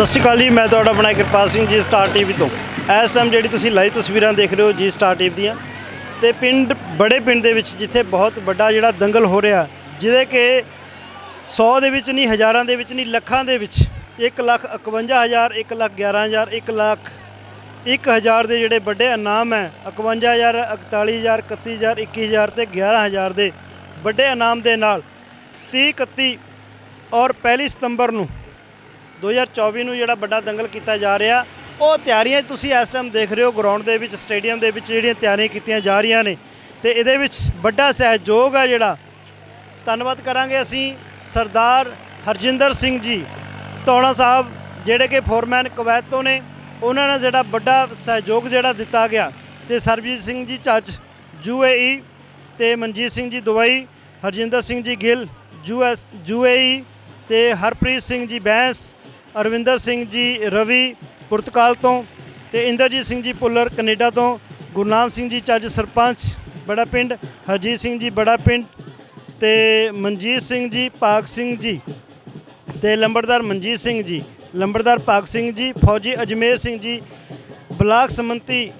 ਸਤਿ ਸ਼੍ਰੀ ਅਕਾਲ ਜੀ, ਮੈਂ ਤੁਹਾਡਾ ਆਪਣਾ ਕਿਰਪਾਲ ਸਿੰਘ ਜੀ ਸਟਾਰ ਟੀਵੀ ਤੋਂ। ਇਸ ਟਾਈਮ ਜਿਹੜੀ ਤੁਸੀਂ ਲਾਈਵ ਤਸਵੀਰਾਂ ਦੇਖ ਰਹੇ ਹੋ ਜੀ ਸਟਾਰ ਟੀਵੀ ਦੀਆਂ, ਤੇ ਪਿੰਡ, ਬੜੇ ਪਿੰਡ ਦੇ ਵਿੱਚ ਜਿੱਥੇ ਬਹੁਤ ਵੱਡਾ ਜਿਹੜਾ ਦੰਗਲ ਹੋ ਰਿਹਾ, ਜਿਹਦੇ ਕਿ 100 ਦੇ ਵਿੱਚ ਨਹੀਂ, ਹਜ਼ਾਰਾਂ ਦੇ ਵਿੱਚ ਨਹੀਂ, ਲੱਖਾਂ ਦੇ ਵਿੱਚ 1 ਲੱਖ 51000 1 ਲੱਖ 11000 1 ਲੱਖ 1000 ਦੇ ਜਿਹੜੇ ਵੱਡੇ ਇਨਾਮ ਹੈ 51000 41000 31000 21000 ਤੇ 11000 ਦੇ ਵੱਡੇ ਇਨਾਮ ਦੇ ਨਾਲ 30 31 ਔਰ 1 ਸਤੰਬਰ ਨੂੰ 2024 ਨੂੰ ਜਿਹੜਾ ਵੱਡਾ ਦੰਗਲ ਕੀਤਾ ਜਾ ਰਿਹਾ, ਉਹ ਤਿਆਰੀਆਂ ਤੁਸੀਂ ਇਸ ਟਾਈਮ ਦੇਖ ਰਹੇ ਹੋ ਗਰਾਊਂਡ ਦੇ ਵਿੱਚ ਸਟੇਡੀਅਮ ਦੇ ਵਿੱਚ ਜਿਹੜੀਆਂ ਤਿਆਰੀਆਂ ਕੀਤੀਆਂ ਜਾ ਰਹੀਆਂ ਨੇ। ਤੇ ਇਹਦੇ ਵਿੱਚ ਵੱਡਾ ਸਹਿਯੋਗ ਹੈ ਜਿਹੜਾ। ਧੰਨਵਾਦ ਕਰਾਂਗੇ ਅਸੀਂ ਸਰਦਾਰ ਹਰਜਿੰਦਰ ਸਿੰਘ ਜੀ, ਧੌਣਾ ਸਾਹਿਬ, ਜਿਹੜੇ ਕਿ ਫੋਰਮੈਨ ਕਵੈਤ ਤੋਂ ਨੇ, ਉਹਨਾਂ ਨੇ ਜਿਹੜਾ ਵੱਡਾ ਸਹਿਯੋਗ ਜਿਹੜਾ ਦਿੱਤਾ ਗਿਆ। ਤੇ ਸਰਬਜੀਤ ਸਿੰਘ ਜੀ ਚੱਜ ਯੂਏਈ ਤੇ Manjeet Singh ji Dubai, Harjinder Singh ji Gill US UAE ਤੇ ਹਰਪ੍ਰੀਤ ਸਿੰਘ ਜੀ ਬੈਂਸ ਅਰਵਿੰਦਰ ਸਿੰਘ ਜੀ ਰਵੀ ਪੁਰਤਕਾਲ ਤੋਂ ਤੇ ਇੰਦਰਜੀਤ ਸਿੰਘ ਜੀ ਪੁੱਲਰ ਕੈਨੇਡਾ ਤੋਂ ਗੁਰਨਾਮ ਸਿੰਘ ਜੀ ਚੱਜ ਸਰਪੰਚ ਬੜਾ ਪਿੰਡ, ਹਰਜੀਤ ਸਿੰਘ ਜੀ ਬੜਾ ਪਿੰਡ ਤੇ ਮਨਜੀਤ ਸਿੰਘ ਜੀ ਪਾਕ ਸਿੰਘ ਜੀ ਤੇ ਲੰਬੜਦਾਰ ਮਨਜੀਤ ਸਿੰਘ ਜੀ, ਲੰਬੜਦਾਰ ਪਾਕ ਸਿੰਘ ਜੀ, ਫੌਜੀ ਅਜਮੇਰ ਸਿੰਘ ਜੀ, ਬਲਾਕ ਸਮੰਤੀ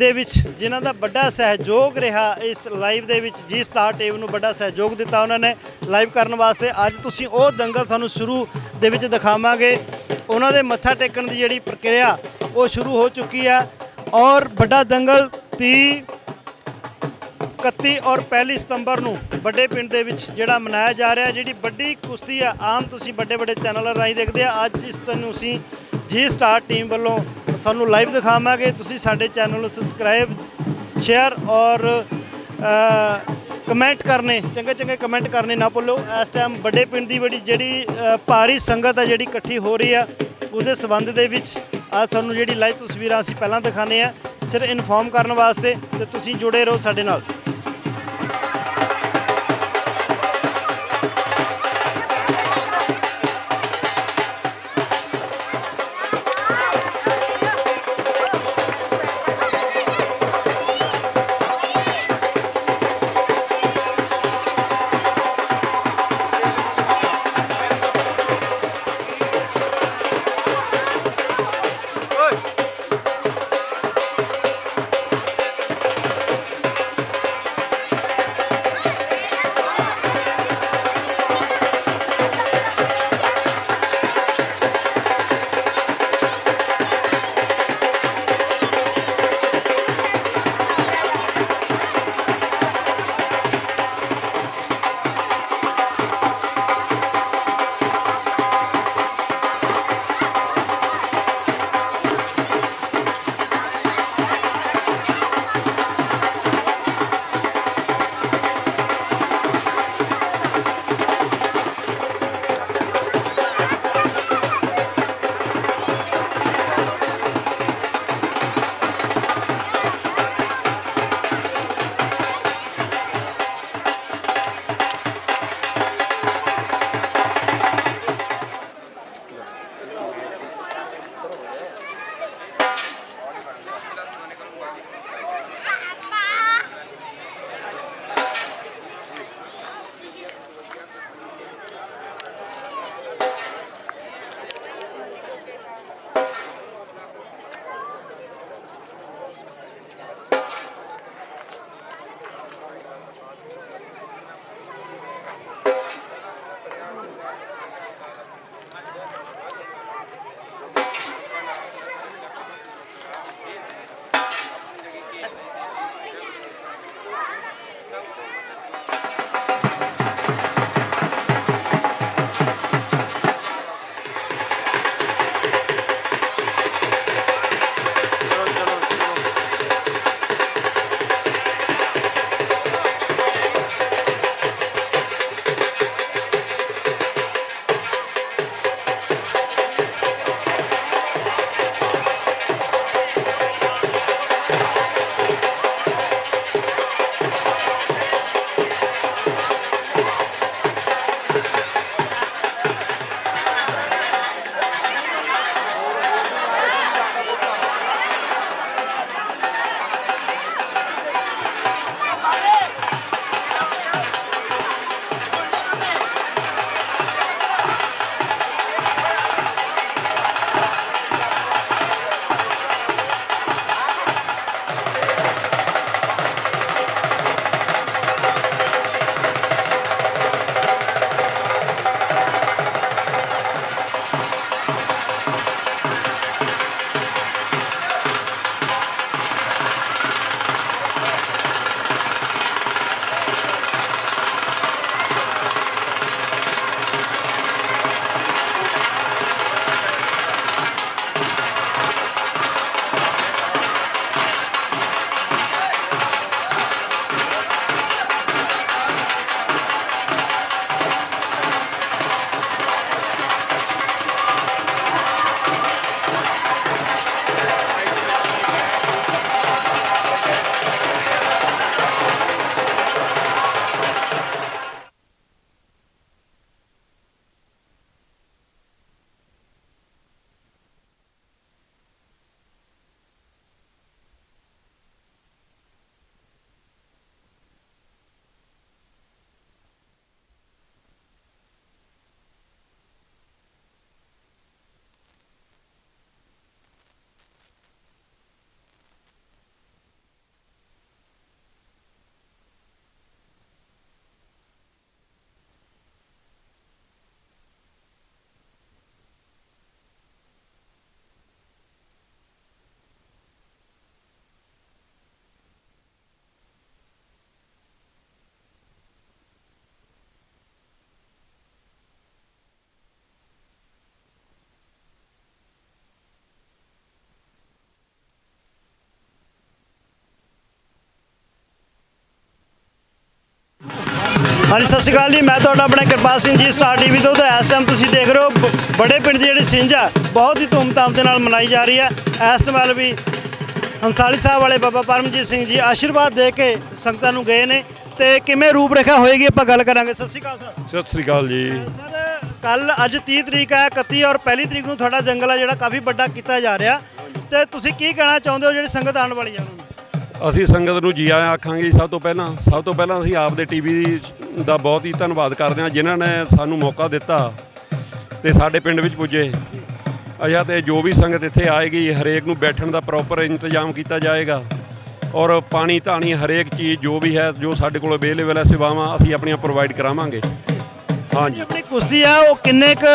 ਦੇ ਵਿੱਚ ਜਿਨ੍ਹਾਂ ਦਾ ਵੱਡਾ ਸਹਿਯੋਗ ਰਿਹਾ ਇਸ ਲਾਈਵ ਦੇ ਵਿੱਚ, ਜੀ ਸਟਾਰ ਟੀਵੀ ਨੂੰ ਵੱਡਾ ਸਹਿਯੋਗ ਦਿੱਤਾ ਉਹਨਾਂ ਨੇ ਲਾਈਵ ਕਰਨ ਵਾਸਤੇ। ਅੱਜ ਤੁਸੀਂ ਉਹ ਦੰਗਲ ਤੁਹਾਨੂੰ ਸ਼ੁਰੂ ਦੇ ਵਿੱਚ ਦਿਖਾਵਾਂਗੇ। ਉਹਨਾਂ ਦੇ ਮੱਥਾ ਟੇਕਣ ਦੀ ਜਿਹੜੀ ਪ੍ਰਕਿਰਿਆ, ਉਹ ਸ਼ੁਰੂ ਹੋ ਚੁੱਕੀ ਹੈ। ਔਰ ਵੱਡਾ ਦੰਗਲ 30 31 ਔਰ 1 ਸਤੰਬਰ ਨੂੰ ਵੱਡੇ ਪਿੰਡ ਦੇ ਵਿੱਚ ਜਿਹੜਾ ਮਨਾਇਆ ਜਾ ਰਿਹਾ, ਜਿਹੜੀ ਵੱਡੀ ਕੁਸ਼ਤੀ ਆ ਆਮ ਤੁਸੀਂ ਵੱਡੇ ਵੱਡੇ ਚੈਨਲਾਂ ਰਾਹੀਂ ਦੇਖਦੇ ਆ। ਅੱਜ ਇਸ ਨੂੰ ਅਸੀਂ ਜੀ ਸਟਾਰ ਟੀਮ ਵੱਲੋਂ ਤੁਹਾਨੂੰ ਲਾਈਵ ਦਿਖਾਵਾਂਗੇ। ਤੁਸੀਂ ਸਾਡੇ ਚੈਨਲ ਨੂੰ ਸਬਸਕ੍ਰਾਈਬ ਸ਼ੇਅਰ ਔਰ ਕਮੈਂਟ ਕਰਨੇ, ਚੰਗੇ ਚੰਗੇ ਕਮੈਂਟ ਕਰਨੇ ਨਾ ਭੁੱਲੋ। ਇਸ ਟਾਈਮ ਵੱਡੇ ਪਿੰਡ ਦੀ ਬੜੀ ਜਿਹੜੀ ਭਾਰੀ ਸੰਗਤ ਆ ਜਿਹੜੀ ਇਕੱਠੀ ਹੋ ਰਹੀ ਆ, ਉਹਦੇ ਸਬੰਧ ਦੇ ਵਿੱਚ ਆ ਤੁਹਾਨੂੰ ਜਿਹੜੀ ਲਾਈਵ ਤਸਵੀਰਾਂ ਅਸੀਂ ਪਹਿਲਾਂ ਦਿਖਾਣੇ ਆ ਸਿਰ ਇਨਫੋਰਮ ਕਰਨ ਵਾਸਤੇ ਤੇ ਤੁਸੀਂ ਜੁੜੇ ਰਹੋ ਸਾਡੇ ਨਾਲ। ਹਾਂਜੀ ਸਤਿ ਸ਼੍ਰੀ ਅਕਾਲ ਜੀ। ਮੈਂ ਤੁਹਾਡਾ ਆਪਣਾ ਕਿਰਪਾਲ ਸਿੰਘ ਜੀ ਸਟਾਰ ਟੀਵੀ ਤੋਂ ਤੇ ਇਸ ਟਾਈਮ ਤੁਸੀਂ ਦੇਖ ਰਹੇ ਹੋ ਬੜੇ ਪਿੰਡ ਦੀ ਜਿਹੜੀ ਸਿੰਝ ਆ ਬਹੁਤ ਹੀ ਧੂਮਧਾਮ ਦੇ ਨਾਲ ਮਨਾਈ ਜਾ ਰਹੀ ਹੈ ਇਸ ਸਮੇਂ ਵੀ ਹੰਸਾਲੀ ਸਾਹਿਬ ਵਾਲੇ ਬਾਬਾ ਪਰਮਜੀਤ ਸਿੰਘ ਜੀ ਆਸ਼ੀਰਵਾਦ ਦੇ ਕੇ ਸੰਗਤਾਂ ਨੂੰ ਗਏ ਨੇ ਤੇ ਕਿਵੇਂ ਰੂਪ ਰੇਖਾ ਹੋਏਗੀ ਆਪਾਂ ਗੱਲ ਕਰਾਂਗੇ। ਸਤਿ ਸ਼੍ਰੀ ਅਕਾਲ ਸਰ। ਸਤਿ ਸ੍ਰੀ ਅਕਾਲ ਜੀ। ਸਰ ਕੱਲ ਅੱਜ 30 ਤਰੀਕ ਹੈ 31 ਔਰ ਪਹਿਲੀ ਤਰੀਕ ਨੂੰ ਤੁਹਾਡਾ ਜੰਗਲ ਆ ਜਿਹੜਾ ਕਾਫੀ ਵੱਡਾ ਕੀਤਾ ਜਾ ਰਿਹਾ। ਤੇ ਤੁਸੀਂ ਕੀ ਕਹਿਣਾ ਚਾਹੁੰਦੇ ਹੋ ਜਿਹੜੀ ਸੰਗਤ ਆਉਣ ਵਾਲੀ ਆ? ਅਸੀਂ ਸੰਗਤ ਨੂੰ ਜੀ ਆਇਆਂ ਆਖਾਂਗੇ ਜੀ ਸਭ ਤੋਂ ਪਹਿਲਾਂ। ਸਭ ਤੋਂ ਪਹਿਲਾਂ ਅਸੀਂ ਆਪ ਦੇ ਟੀਵੀ ਦਾ ਬਹੁਤ ਹੀ ਧੰਨਵਾਦ ਕਰਦੇ ਹਾਂ ਜਿਨ੍ਹਾਂ ਨੇ ਸਾਨੂੰ ਮੌਕਾ ਦਿੱਤਾ ਤੇ ਸਾਡੇ ਪਿੰਡ ਵਿੱਚ ਪੁੱਜੇ। ਅਜਾ ਤੇ ਜੋ ਵੀ ਸੰਗਤ ਇੱਥੇ ਆਏਗੀ ਹਰੇਕ ਨੂੰ ਬੈਠਣ ਦਾ ਪ੍ਰੋਪਰ ਇੰਤਜ਼ਾਮ ਕੀਤਾ ਜਾਏਗਾ ਔਰ ਪਾਣੀ ਧਾਣੀ ਹਰੇਕ ਚੀਜ਼ ਜੋ ਵੀ ਹੈ ਜੋ ਸਾਡੇ ਕੋਲ ਅਵੇਲੇਬਲ ਹੈ ਸੇਵਾਵਾਂ ਅਸੀਂ ਆਪਣੀਆਂ ਪ੍ਰੋਵਾਈਡ ਕਰਾਵਾਂਗੇ। ਹਾਂਜੀ। ਆਪਣੀ ਕੁਸ਼ਤੀ ਆ ਉਹ ਕਿੰਨੇ ਕ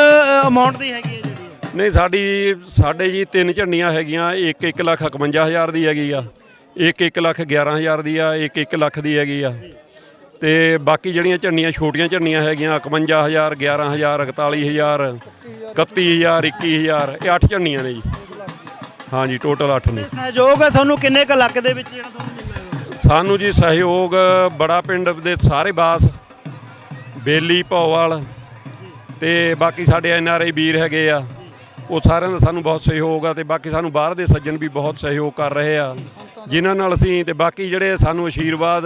ਅਮਾਉਂਟ ਦੀ ਹੈਗੀ ਹੈ ਜਿਹੜੀ? ਨਹੀਂ ਸਾਡੀ ਸਾਡੇ ਜੀ ਤਿੰਨ ਝੰਡੀਆਂ ਹੈਗੀਆਂ ਇੱਕ 1 ਲੱਖ 51000 ਦੀ ਹੈਗੀ ਆ ਇੱਕ 1 ਲੱਖ 11000 ਦੀ ਆ ਇੱਕ 1 ਲੱਖ ਦੀ ਹੈਗੀ ਆ। ਤੇ ਬਾਕੀ ਜਿਹੜੀਆਂ ਝੰਡੀਆਂ ਛੋਟੀਆਂ ਝੰਡੀਆਂ ਹੈਗੀਆਂ 51000 11000 41000 31000 21000 ਇਹ 8 ਝੰਡੀਆਂ ਨੇ ਜੀ। ਹਾਂਜੀ ਟੋਟਲ 8 ਨੇ। ਸਹਿਯੋਗ ਹੈ ਤੁਹਾਨੂੰ? ਕਿੰਨੇ ਕ ਲੱਖ ਦੇ ਵਿੱਚ ਜਿਹੜਾ ਤੁਹਾਨੂੰ ਮਿਲ ਰਿਹਾ ਸਾਨੂੰ ਜੀ ਸਹਿਯੋਗ ਬੜਾ ਪਿੰਡ ਦੇ ਸਾਰੇ ਬਾਸ ਬੇਲੀ ਭੌਵਾਲ ਤੇ ਬਾਕੀ ਸਾਡੇ ਐਨ ਆਰ ਆਈ ਵੀਰ ਹੈਗੇ ਆ। ਉਹ ਸਾਰਿਆਂ ਦਾ ਸਾਨੂੰ ਬਹੁਤ ਸਹਿਯੋਗ ਆ ਤੇ ਬਾਕੀ ਸਾਨੂੰ ਬਾਹਰ ਦੇ ਸੱਜਣ ਵੀ ਬਹੁਤ ਸਹਿਯੋਗ ਕਰ ਰਹੇ ਆ। ਜਿਨ੍ਹਾਂ ਨਾਲ ਅਸੀਂ ਤੇ ਬਾਕੀ ਜਿਹੜੇ ਸਾਨੂੰ ਆਸ਼ੀਰਵਾਦ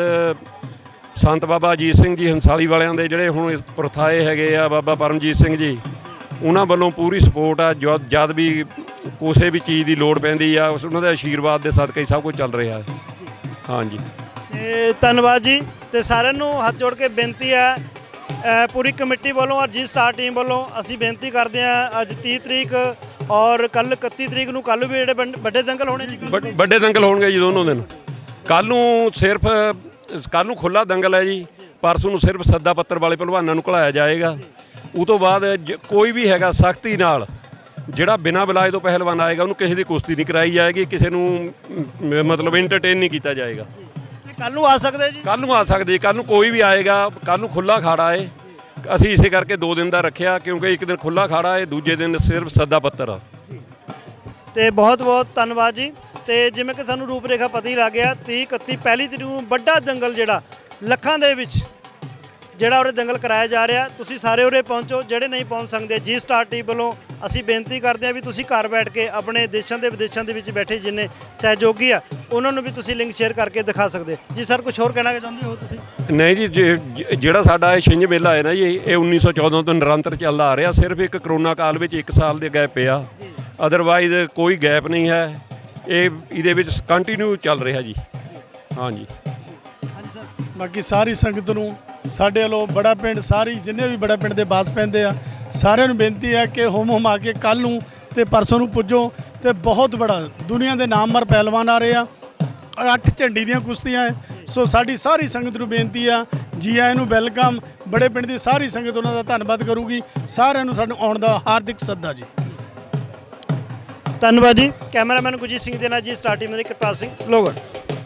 ਸੰਤ ਬਾਬਾ ਅਜੀਤ ਸਿੰਘ ਜੀ ਹੰਸਾਲੀ ਵਾਲਿਆਂ ਦੇ ਜਿਹੜੇ ਹੁਣ ਪ੍ਰਥਾਏ ਹੈਗੇ ਆ ਬਾਬਾ ਪਰਮਜੀਤ ਸਿੰਘ ਜੀ ਉਹਨਾਂ ਵੱਲੋਂ ਪੂਰੀ ਸਪੋਰਟ ਆ ਜਦ ਜਦ ਵੀ ਕਿਸੇ ਵੀ ਚੀਜ਼ ਦੀ ਲੋੜ ਪੈਂਦੀ ਆ ਉਹਨਾਂ ਦੇ ਆਸ਼ੀਰਵਾਦ ਦੇ ਸਦਕਾ ਹੀ ਸਭ ਕੁਝ ਚੱਲ ਰਿਹਾ ਹੈ। ਹਾਂਜੀ। ਤੇ ਧੰਨਵਾਦ ਜੀ ਤੇ ਸਾਰਿਆਂ ਨੂੰ ਹੱਥ ਜੋੜ ਕੇ ਬੇਨਤੀ ਹੈ ਪੂਰੀ ਕਮੇਟੀ ਵੱਲੋਂ ਔਰ ਜੀ ਸਟਾਰ ਟੀਮ ਵੱਲੋਂ ਅਸੀਂ ਬੇਨਤੀ ਕਰਦੇ ਹਾਂ ਅੱਜ 30 ਤਰੀਕ ਔਰ ਕੱਲ 31 ਤਰੀਕ ਨੂੰ ਕੱਲ ਵੀ ਜਿਹੜੇ ਵੰਡ- ਦੰਗਲ ਹੋਣੇ ਜੀ। ਵੱਡੇ ਦੰਗਲ ਹੋਣਗੇ ਜੀ ਦੋਨੋਂ ਦਿਨ। ਕੱਲ ਨੂੰ ਸਿਰਫ ਕੱਲ ਨੂੰ ਖੁੱਲਾ ਦੰਗਲ ਹੈ ਜੀ ਪਰਸੋਂ ਨੂੰ ਸਿਰਫ ਸੱਦਾ ਪੱਤਰ ਵਾਲੇ ਪਹਿਲਵਾਨਾਂ ਨੂੰ ਘਲਾਇਆ ਜਾਏਗਾ। ਉਹ ਤੋਂ ਬਾਅਦ ਜ- ਕੋਈ ਵੀ ਹੈਗਾ ਸਖਤੀ ਨਾਲ ਜਿਹੜਾ ਬਿਨਾਂ ਬੁਲਾਏ ਤੋਂ ਪਹਿਲਵਾਨ ਆਏਗਾ ਉਹਨੂੰ ਕਿਸੇ ਦੀ ਕੁਸ਼ਤੀ ਨਹੀਂ ਕਰਾਈ ਜਾਏਗੀ ਕਿਸੇ ਨੂੰ ਮ, ਮਤਲਬ ਐਂਟਰਟੇਨ ਨਹੀਂ ਕੀਤਾ ਜਾਏਗਾ। ਕੱਲ ਨੂੰ ਆ ਸਕਦੇ ਜੀ? ਕੱਲ ਨੂੰ ਆ ਸਕਦੇ ਕੱਲ ਨੂੰ ਕੋਈ ਵੀ ਆਏਗਾ ਕੱਲ ਨੂੰ ਖੁੱਲਾ ਖਾੜਾ ਏ। ਅਸੀਂ ਇਸੇ ਕਰਕੇ 2 ਦਿਨ ਦਾ ਰੱਖਿਆ ਕਿਉਂਕਿ ਇੱਕ ਦਿਨ ਖੁੱਲਾ ਖਾੜਾ ਏ ਦੂਜੇ ਦਿਨ ਸਿਰਫ ਸੱਦਾ ਪੱਤਰ। ਆ ਤੇ ਬਹੁਤ ਬਹੁਤ ਧੰਨਵਾਦ ਜੀ। ਤੇ ਜਿਵੇਂ ਕਿ ਸਾਨੂੰ ਰੂਪਰੇਖਾ ਪਤਾ ਹੀ ਲੱਗ ਗਿਆ 30 31 ਪਹਿਲੀ ਤਰੀਕ ਨੂੰ ਵੱਡਾ ਦੰਗਲ ਜਿਹੜਾ, ਲੱਖਾਂ ਦੇ ਵਿੱਚ ਜਿਹੜਾ ਉਰੇ ਦੰਗਲ ਕਰਾਇਆ ਜਾ ਰਿਹਾ। ਤੁਸੀਂ ਸਾਰੇ ਉਰੇ ਪਹੁੰਚੋ, ਜਿਹੜੇ ਨਹੀਂ ਪਹੁੰਚ ਸਕਦੇ, ਜੀ ਸਟਾਰ ਟੀ ਵੱਲੋਂ ਅਸੀਂ ਬੇਨਤੀ ਕਰਦੇ ਹਾਂ ਵੀ ਤੁਸੀਂ ਘਰ ਬੈਠ ਕੇ ਆਪਣੇ ਦੇਸ਼ਾਂ ਦੇ ਵਿਦੇਸ਼ਾਂ ਦੇ ਵਿੱਚ ਬੈਠੇ ਜਿੰਨੇ ਸਹਿਯੋਗੀ ਆ, ਉਹਨਾਂ ਨੂੰ ਵੀ ਤੁਸੀਂ ਲਿੰਕ ਸ਼ੇਅਰ ਕਰਕੇ ਦਿਖਾ ਸਕਦੇ। ਜੀ ਸਰ ਕੁਝ ਹੋਰ ਕਹਿਣਾ ਚਾਹੁੰਦੇ ਹੋ ਤੁਸੀਂ? ਨਹੀਂ ਜੀ, ਜੇ- ਜਿਹੜਾ ਸਾਡਾ ਇਹ ਛਿੰਝ ਮੇਲਾ ਹੈ ਨਾ ਜੀ, ਇਹ 1914 ਤੋਂ ਨਿਰੰਤਰ ਚੱਲਦਾ ਆ ਰਿਹਾ। ਸਿਰਫ ਇੱਕ ਕਰੋਨਾ ਕਾਲ ਵਿੱਚ 1 ਸਾਲ ਦੇ ਗੈਪ ਪਿਆ ਅਦਰਵਾਈਜ਼ ਕੋਈ ਗੈਪ ਨਹੀਂ ਹੈ। ਇਹ ਇਹਦੇ ਵਿੱਚ ਕੰਟੀਨਿਊ ਚੱਲ ਰਿਹਾ ਜੀ। ਹਾਂਜੀ। ਸਰ। ਬਾਕੀ ਸਾਰੀ ਸੰਗਤ ਨੂੰ, ਸਾਡੇ ਵੱਲੋਂ ਬੜਾ ਪਿੰਡ, ਸਾਰੀ ਜਿੰਨੇ ਵੀ ਬੜਾ ਪਿੰਡ ਦੇ ਬਾਸ ਪੈਂਦੇ ਆ, ਸਾਰਿਆਂ ਨੂੰ ਬੇਨਤੀ ਹੈ ਕਿ ਹੋਮ ਹੋਮ ਆ ਕੇ ਕੱਲ ਨੂੰ ਤੇ ਪਰਸੋਂ ਨੂੰ ਪੁੱਜੋ ਤੇ ਬਹੁਤ ਬੜਾ ਦੁਨੀਆ ਦੇ ਨਾਮਵਰ ਪਹਿਲਵਾਨ ਆ ਰਹੇ ਆ। ਅੱਠ ਝੰਡੀ ਦੀਆਂ ਕੁਸ਼ਤੀਆਂ ਹੈ। ਸੋ ਸਾਡੀ ਸਾਰੀ ਸੰਗਤ ਨੂੰ ਬੇਨਤੀ ਆ ਜੀ ਆਇਆਂ ਨੂੰ ਵੈਲਕਮ। ਬੜੇ ਪਿੰਡ ਦੀ ਸਾਰੀ ਸੰਗਤ ਉਹਨਾਂ ਦਾ ਧੰਨਵਾਦ ਕਰੂਗੀ। ਸਾਰਿਆਂ ਨੂੰ ਸਾਨੂੰ ਆਉਣ ਦਾ ਹਾਰਦਿਕ ਸੱਦਾ ਜੀ। ਧੰਨਵਾਦ ਜੀ। ਕੈਮਰਾਮੈਨ ਗੁਰਜੀਤ ਸਿੰਘ ਦੇ ਨਾਲ ਜੀ ਸਟਾਰ ਟੀਮ ਦੇ ਕਿਰਪਾਲ ਸਿੰਘ ਲੋਗੜ।